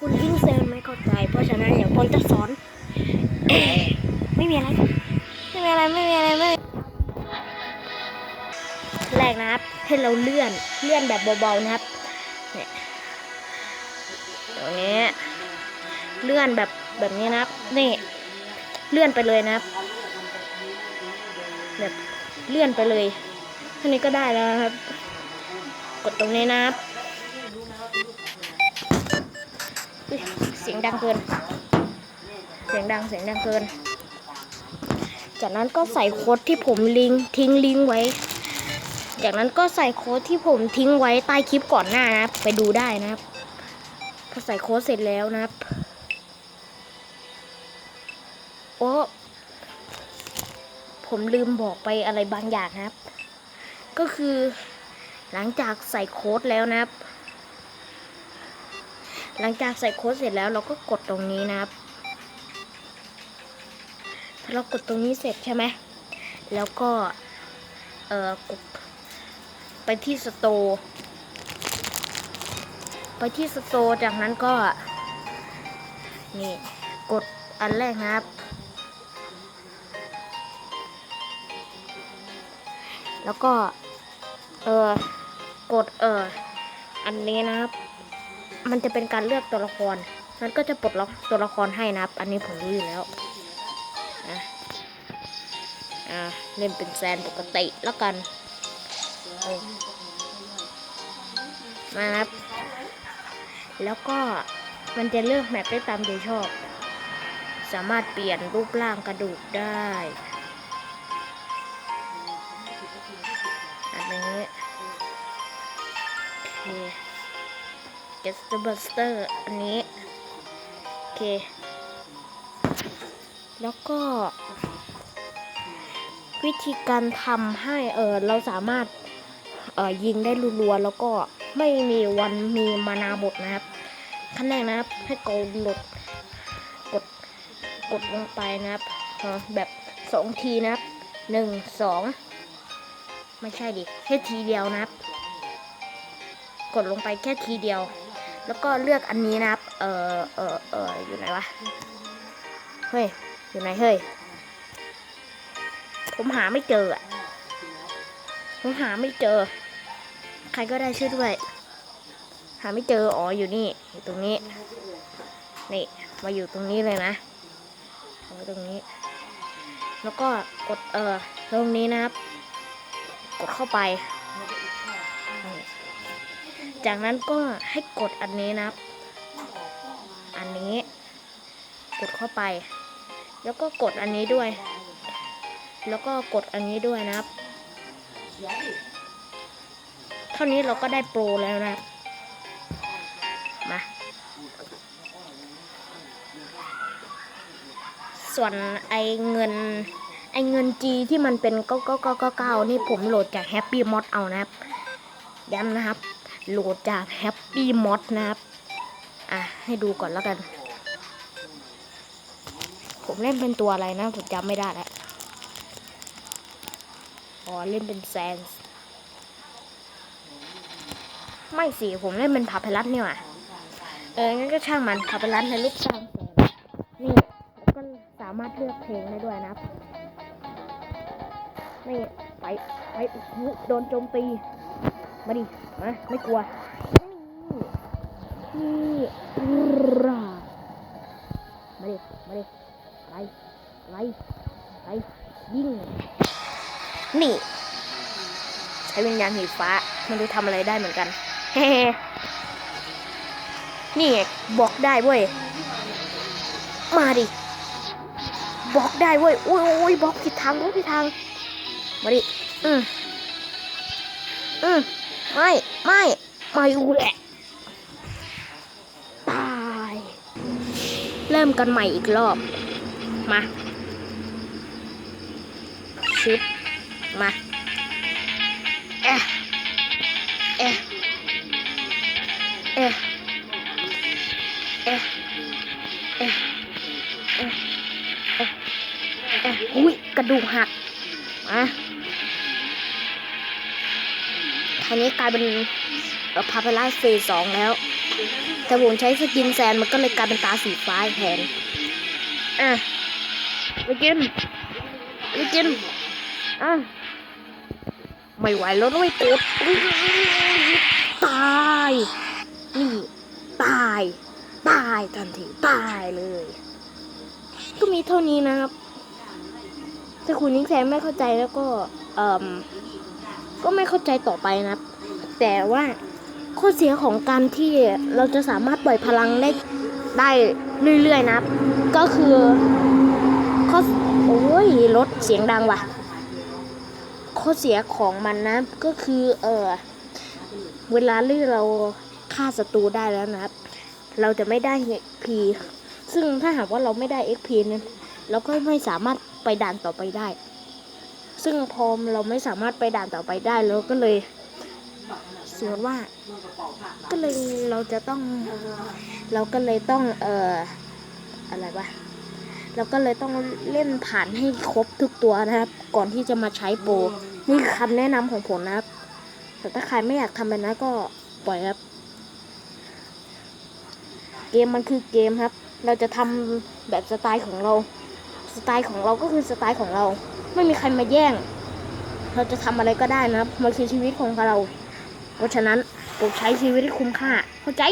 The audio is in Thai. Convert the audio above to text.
คุณยิ่งเซนไม่เข้าใจ เพราะฉะนั้นเดี๋ยวผมจะสอน ไม่มีอะไร ไม่มีอะไร ไม่มีอะไรไม่แรกนะครับ ให้เราเลื่อน เลื่อนแบบเบาๆนะครับ เนี่ยตรงนี้ เลื่อนแบบแบบนี้นะครับ นี่ เลื่อนไปเลยนะครับ แบบเลื่อนไปเลยเท่านี้ก็ได้แล้วครับ กดตรงนี้นะครับ เสียงดังเกิน เสียงดังเสียงดังเกิน จากนั้นก็ใส่โค้ดที่ผมลิงทิ้งลิงไว้ จากนั้นก็ใส่โค้ดที่ผมทิ้งไว้ใต้คลิปก่อนหน้านะครับ ไปดูได้นะครับพอใส่โค้ดเสร็จแล้วนะครับ โอ้ผมลืมบอกไปอะไรบางอย่างนะครับ ก็คือหลังจากใส่โค้ดแล้วนะครับ หลังจากใส่โค้ดเสร็จแล้วเราก็กดตรงนี้นะครับพอเรากดตรงนี้เสร็จใช่ไหมแล้วก็เอ่อกดไปที่สโตร์ไปที่สโตร์จากนั้นก็นี่กดอันแรกนะครับ แล้วก็เออกดเอออันนี้นะครับ มันจะเป็นการเลือกตัวละคร มันก็จะปลดล็อกตัวละครให้นะครับ อันนี้ผมรู้อยู่แล้วนะอ่าเล่นเป็นแซนปกติแล้วกันมาครับ แล้วก็มันจะเลือกแมปได้ตามใจชอบ สามารถเปลี่ยนรูปร่างกระดูกได้ Get the Buster อันนี้ โอเค แล้วก็ วิธีการทำให้เออเราสามารถเออยิงได้รัวๆแล้วก็ไม่มีวันมีมานาบทนะครับขั้นแรกนะครับให้กดหลดกดกดลงไปนะครับแบบสองทีนะครับหนึ่งสองไม่ใช่ดิแค่ทีเดียวนะครับ กดลงไปแค่ทีเดียว แล้วก็เลือกอันนี้นะครับ เออเออเอออยู่ไหนวะ เฮ้ย อยู่ไหนเฮ้ย ผมหาไม่เจออะผมหาไม่เจอ ใครก็ได้ช่วยด้วย หาไม่เจอ อ๋อ อยู่นี่ อยู่ตรงนี้ นี่ มาอยู่ตรงนี้เลยนะเอาไว้ตรงนี้ แล้วก็กด เออตรงนี้นะครับ กดเข้าไป จากนั้นก็ให้กดอันนี้นะครับ อันนี้ กดเข้าไป แล้วก็กดอันนี้ด้วย แล้วก็กดอันนี้ด้วยนะครับ เท่านี้เราก็ได้โปรแล้วนะครับ มาส่วนไอเงินไอเงินจีที่มันเป็นเก้าเก้าเก้าเก้าเก้านี่ผมโหลดจากแฮปปี้มอดเอานะครับย้ำนะครับ โหลดจากแฮปปี้มอดนะครับ อะ ให้ดูก่อนแล้วกัน ผมเล่นเป็นตัวอะไรนะ ผมจำไม่ได้แล้ว อ๋อ เล่นเป็นแซนส์ไม่สิ ผมเล่นเป็นพาเพลัสนี่หว่าเออ งั้นก็ช่างมันพาเพลัสในรูปสร้างแสงนี่ แล้วก็สามารถเลือกเพลงได้ด้วยนะครับ นี่ ไป ไปโดนโจมตี มาดิ มา ไม่กลัว นี่นี่รามาดิ มาดิไปไปไปยิงนี่ ใช้วิญญาณหีฟ้าไม่รู้ทำอะไรได้เหมือนกัน เฮ้นี่บอกได้เว้ย มาดิบอกได้เว้ยโอ้ยโอ้ยบอกผิดทางบอกผิดทาง มาดิ อืมอืม ไม่ไม่ไม่อยู่แหละ ตาย เริ่มกันใหม่อีกรอบ มาชิบมาเออะเอ๊ะเอ๊ะเอ๊ะเอ๊ะเอะเอ๊ะอุ้ยกระดูกหักมา ทีนี้กลายเป็นพาเพล่าเฟสองแล้ว แต่ผมใช้สกินแซนมันก็เลยกลายเป็นตาสีฟ้าแทนอะไปกินไปกินอะไม่ไหวแล้วด้วยกดตาย นี่ ตาย ตายทันที ตายเลย ก็มีเท่านี้นะครับ ถ้าคุณนิกแซมไม่เข้าใจแล้วก็ เอ่ม ก็ไม่เข้าใจต่อไปนะ แต่ว่าข้อเสียของการที่เราจะสามารถปล่อยพลังได้ได้เรื่อยๆนะ ก็คือข้อโอ้ยรถเสียงดังว่ะ ข้อเสียของมันนะ ก็คือเออเวลาที่เราฆ่าศัตรูได้แล้วนะครับ เราจะไม่ได้ XP ซึ่งถ้าหากว่าเราไม่ได้ XP นั้นเราก็ไม่สามารถไปด่านต่อไปได้ ซึ่งพอเราไม่สามารถไปด่านต่อไปได้เราก็เลยสมมติว่า ก็เลยเราจะต้อง เราก็เลยต้องเอ่ออะไรวะเราก็เลยต้องเล่นผ่านให้ครบทุกตัวนะครับ ก่อนที่จะมาใช้โปรนี่คือคำแนะนำของผมนะครับ แต่ถ้าใครไม่อยากทำแบบนั้นก็ปล่อยครับ เกมมันคือเกมครับ เราจะทำแบบสไตล์ของเรา สไตล์ของเราก็คือสไตล์ของเรา ไม่มีใครมาแย่ง เราจะทำอะไรก็ได้นะครับ มันคือชีวิตของเรา เพราะฉะนั้นผมใช้ชีวิตให้คุ้มค่า เข้าใจ